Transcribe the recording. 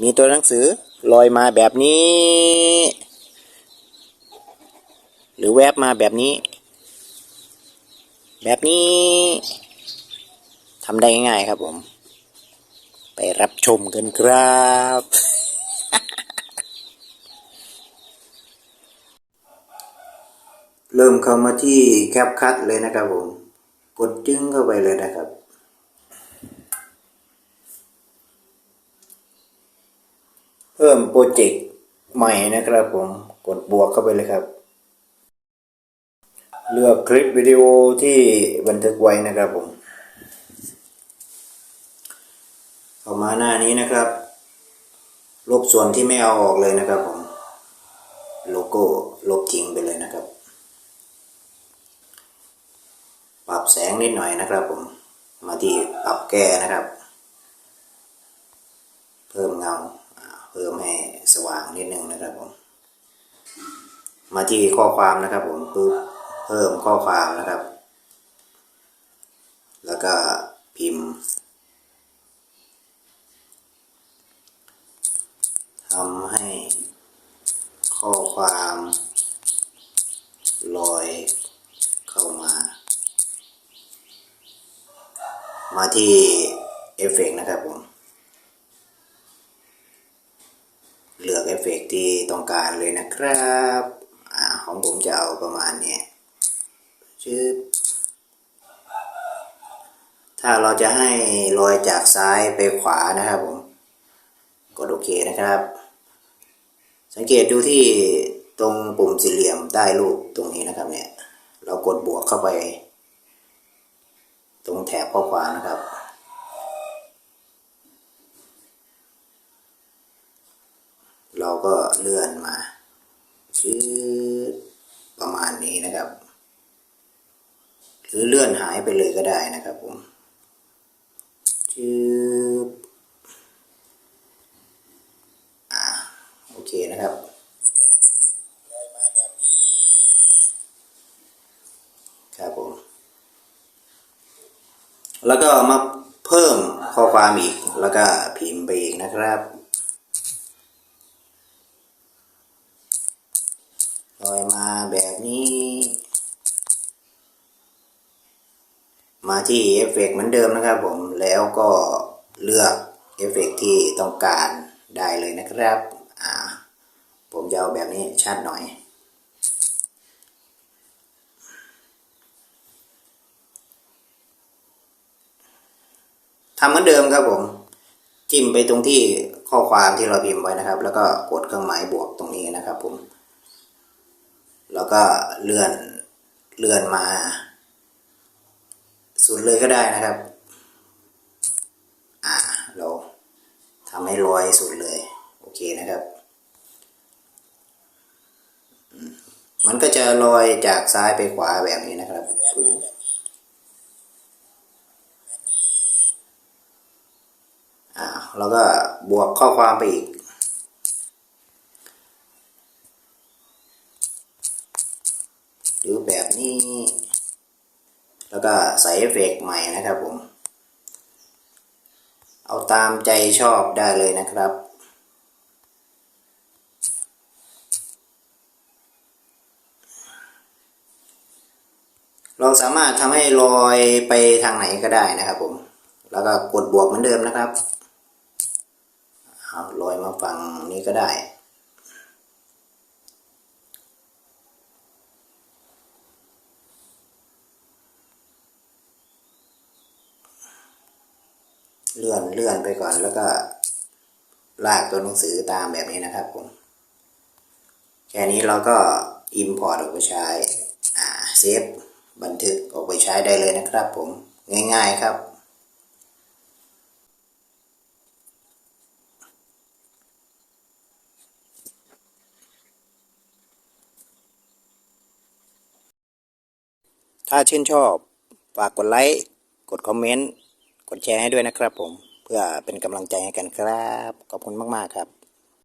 มีตัวหนังสือลอยมาแบบนี้ หรือแวบมาแบบนี้ แบบนี้ทำได้ง่ายๆครับผม ไปรับชมกันครับ เริ่มเข้ามาที่แคปคัดเลยนะครับผม กดจึ้งเข้าไปเลยนะครับ พิ่มโปรเจกต์ใหม่นะครับผมกดบวกเข้าไปเลยครับ เลือกคลิปวิดีโอที่บันทึกไว้นะครับผมเข้ามาหน้านี้นะครับ ลบส่วนที่ไม่เอาออกเลยนะครับผมโลโก้ลบทิ้งไปเลยนะครับ ปรับแสงนิดหน่อยนะครับผมมาที่ปรับแก้นะครับ เพิ่มเงาอ่าเพิ่มให้สว่างนิดนึงนะครับผมมาที่ข้อความนะครับผมปึ๊บเพิ่มข้อความนะครับ แล้วก็พิมพ์ทำให้ข้อความลอยเข้ามา มาที่เอฟเฟกต์นะครับผม เลือกเอฟเฟกต์ที่ต้องการเลยนะครับอของผมจะเอาประมาณนี้ชืบถ้าเราจะให้ลอยจากซ้ายไปขวานะครับผมกดโอเคนะครับ สังเกตดูที่ตรงปุ่มสี่เหลี่ยมใต้รูปตรงนี้นะครับเนี่ย เรากดบวกเข้าไป ตรงแถบข้อความนะครับ เราก็ เลื่อนมาชืดประมาณนี้นะครับ หรือเลื่อนหายไปเลยก็ได้นะครับผมชืดอ่าโอเคนะครับครับผมแล้วก็มาเพิ่มข้อความอีก แล้วก็พิมพ์ไปอีกนะครับ ลอยมาแบบนี้ มาที่เอฟเฟกต์เหมือนเดิมนะครับผมแล้วก็เลือกเอฟเฟกต์ที่ต้องการได้เลยนะครับอ่าผมจะเอาแบบนี้ชัดหน่อยทำเหมือนเดิมครับผม จิ้มไปตรงที่ข้อความที่เราพิมพ์ไว้นะครับ แล้วก็กดเครื่องหมายบวกตรงนี้นะครับผม แล้วก็เลื่อนเลื่อนมา สุดเลยก็ได้นะครับ อ่าเราทำให้ลอยสุดเลย โอเคนะครับมมันก็จะลอยจากซ้ายไปขวาแบบนี้นะครับอ่าแล้วก็บวกข้อความไปอีก หรือแบบนี้ แล้วก็ใส่เอฟเฟกใหม่นะครับผม เอาตามใจชอบได้เลยนะครับเราสามารถทำให้ลอยไปทางไหนก็ได้นะครับผม แล้วก็กดบวกเหมือนเดิมนะครับลอยมาฝั่งนี้ก็ได้ เลื่อนเลื่อนไปก่อนแล้วก็ลากตัวหนังสือตามแบบนี้นะครับผม แค่นี้เราก็ Import ออกไปใช้ อ่าเซฟบันทึกออกไปใช้ได้เลยนะครับผม ง่ายๆครับถ้าชื่นชอบ ฝากกดไลค์ กดคอมเมนต์ กดแชร์ให้ด้วยนะครับผม เพื่อเป็นกำลังใจให้กันครับ ขอบคุณมาก ๆ ครับ